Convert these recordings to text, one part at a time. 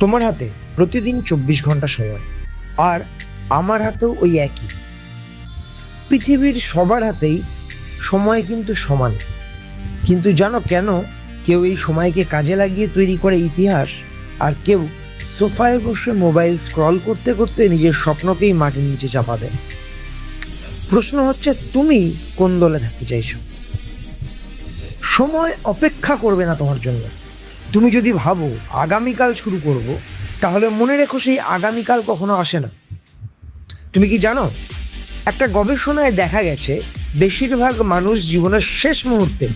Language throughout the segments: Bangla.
তোমার হাতে প্রতিদিন চব্বিশ ঘণ্টা সময়, আর আমার হাতেও ওই একই। পৃথিবীর সবার হাতেই সময় কিন্তু সমান। কিন্তু জানো কেন কেউ এই সময়কে কাজে লাগিয়ে তৈরি করে ইতিহাস, আর কেউ সোফায় বসে মোবাইল স্ক্রল করতে করতে নিজের স্বপ্নকেই মাটির নিচে চাপা দেয়? প্রশ্ন হচ্ছে, তুমি কোন দলে থাকতে চাইছো? সময় অপেক্ষা করবে না তোমার জন্য। তুমি যদি ভাবো আগামীকাল শুরু করব, তাহলে মনে রেখো সেই আগামীকাল কখনো আসে না। তুমি কি জানো? একটা গবেষণায় দেখা গেছে, বেশিরভাগ মানুষ জীবনের শেষ মুহূর্তে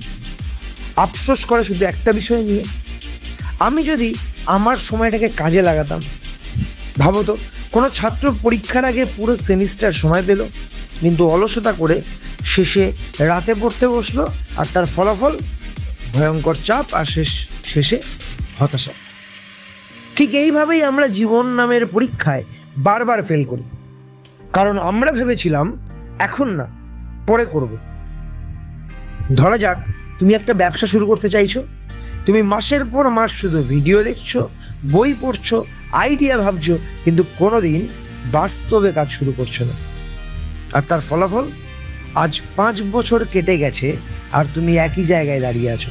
আফসোস করে শুধু একটা বিষয় নিয়ে। আমি যদি আমার সময়টাকে কাজে লাগাতাম, ভাবো তো, কোনো ছাত্র পরীক্ষার আগে পুরো সেমিস্টার সময় পেল, কিন্তু অলসতা করে শেষে রাতে পড়তে বসল, আর তার ফলাফল ভয়ঙ্কর চাপ আর শেষ শেষে হতাশা। ঠিক এইভাবেই আমরা জীবন নামের পরীক্ষায় বারবার ফেল করি। কারণ আমরা ভেবেছিলাম, এখন না, পরে করব। ধরা যাক, তুমি একটা ব্যবসা শুরু করতে চাইছো, তুমি মাসের পর মাস শুধু ভিডিও দেখছ, বই পড়ছো আইডিয়া ভাবছ, কিন্তু কোনোদিন বাস্তবে কাজ শুরু করছ না। আর তার ফলাফল, আজ পাঁচ বছর কেটে গেছে, আর তুমি একই জায়গায় দাঁড়িয়ে আছো।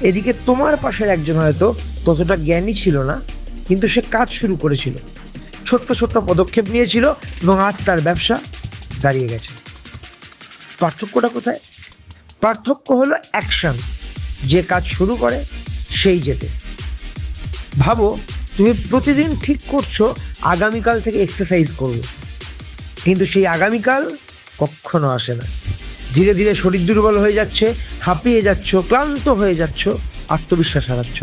এদিকে তোমার পাশের একজন হয়তো ততটা জ্ঞানী ছিল না, কিন্তু সে কাজ শুরু করেছিল। ছোট্ট ছোট্ট পদক্ষেপ নিয়েছিল এবং আজ তার ব্যবসা দাঁড়িয়ে গেছে। পার্থক্যটা কোথায়? পার্থক্য হলো অ্যাকশন। যে কাজ শুরু করে, সেই যেতে ভাবো, তুমি প্রতিদিন ঠিক করছ আগামীকাল থেকে এক্সারসাইজ করবে। কিন্তু সেই আগামীকাল কখনো আসে না। ধীরে ধীরে শরীর দুর্বল হয়ে যাচ্ছে, হাঁপিয়ে যাচ্ছ, ক্লান্ত হয়ে যাচ্ছ, আত্মবিশ্বাস হারাচ্ছ।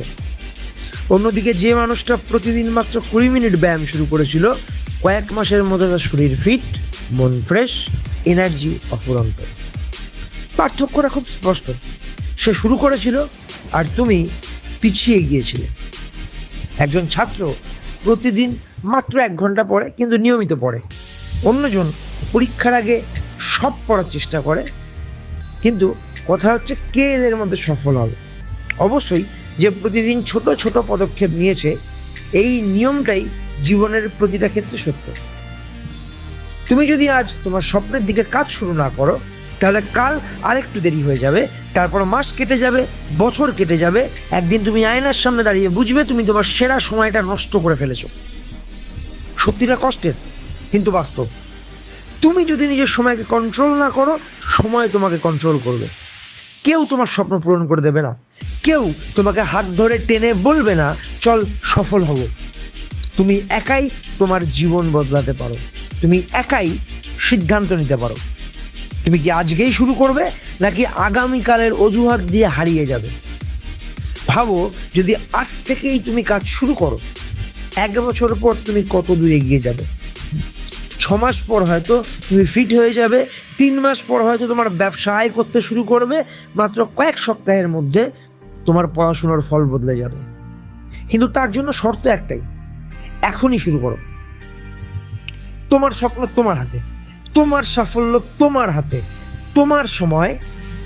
অন্যদিকে যে মানুষটা প্রতিদিন মাত্র কুড়ি মিনিট ব্যায়াম শুরু করেছিল, কয়েক মাসের মধ্যে তার শরীর ফিট, মন ফ্রেশ, এনার্জি অফুরন্ত। পার্থক্যটা খুব স্পষ্ট। সে শুরু করেছিল আর তুমি পিছিয়ে গিয়েছিলে। একজন ছাত্র প্রতিদিন মাত্র এক ঘণ্টা পড়ে, কিন্তু নিয়মিত পড়ে। অন্যজন পরীক্ষার আগে সব পড়ার চেষ্টা করে কিন্তু কথা হচ্ছে কে এদের মধ্যে সফল হবে? অবশ্যই যে প্রতিদিন ছোট ছোট পদক্ষেপ নিয়েছে, এই নিয়মটাই জীবনের প্রতিটা ক্ষেত্রে সত্য। তুমি যদি আজ তোমার স্বপ্নের দিকে কাজ শুরু না করো, তাহলে কাল আরেকটু দেরি হয়ে যাবে, তারপর মাস কেটে যাবে, বছর কেটে যাবে, একদিন তুমি আয়নার সামনে দাঁড়িয়ে বুঝবে তুমি তোমার সেরা সময়টা নষ্ট করে ফেলেছো। সত্যিটা কষ্টের, কিন্তু বাস্তব। তুমি যদি নিজের সময়কে কন্ট্রোল না করো, সময় তোমাকে কন্ট্রোল করবে। কেউ তোমার স্বপ্ন পূরণ করে দেবে না। কেউ তোমাকে হাত ধরে টেনে বলবে না, চল, সফল হব। তুমি একাই তোমার জীবন বদলাতে পারো। তুমি একাই সিদ্ধান্ত নিতে পারো। তুমি কি আজকেই শুরু করবে, নাকি আগামীকালের অজুহাত দিয়ে হারিয়ে যাবে? ভাবো, যদি আজ থেকেই তুমি কাজ শুরু করো, এক বছর পর তুমি কত দূর এগিয়ে যাবে? ছ মাস পর হয়তো তুমি ফিট হয়ে যাবে, তিন মাস পর হয়তো তোমার ব্যবসা আয় করতে শুরু করবে, মাত্র কয়েক সপ্তাহের মধ্যে তোমার পড়াশোনার ফল বদলে যাবে। কিন্তু তার জন্য শর্ত একটাই, এখনই শুরু করো। তোমার স্বপ্ন তোমার হাতে, তোমার সাফল্য তোমার হাতে, তোমার সময়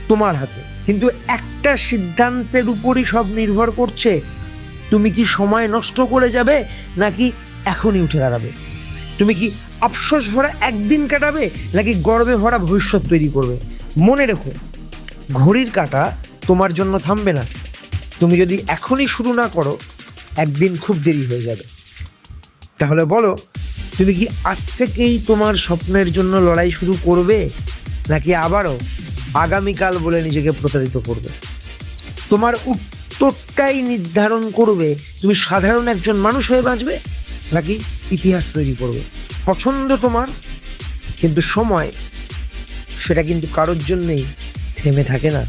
তোমার হাতে। কিন্তু একটা সিদ্ধান্তের উপরই সব নির্ভর করছে, তুমি কি সময় নষ্ট করে যাবে নাকি এখনই উঠে দাঁড়াবে? তুমি কি আফসোস ভরা একদিন কাটাবে, নাকি গর্বে ভরা ভবিষ্যৎ তৈরি করবে? মনে রেখো, ঘড়ির কাটা তোমার জন্য থামবে না। তুমি যদি এখনই শুরু না করো, একদিন খুব দেরি হয়ে যাবে। তাহলে বলো, তুমি কি আজ থেকেই তোমার স্বপ্নের জন্য লড়াই শুরু করবে, নাকি আবারও আগামীকাল বলে নিজেকে প্রতারিত করবে? তোমার উত্তরটাই নির্ধারণ করবে, তুমি সাধারণ একজন মানুষ হয়ে বাঁচবে। নাকি ইতিহাস তৈরি করবে? পছন্দ তোমার, কিন্তু সময়, সেটা কিন্তু কারোর জন্যেই থেমে থাকে না।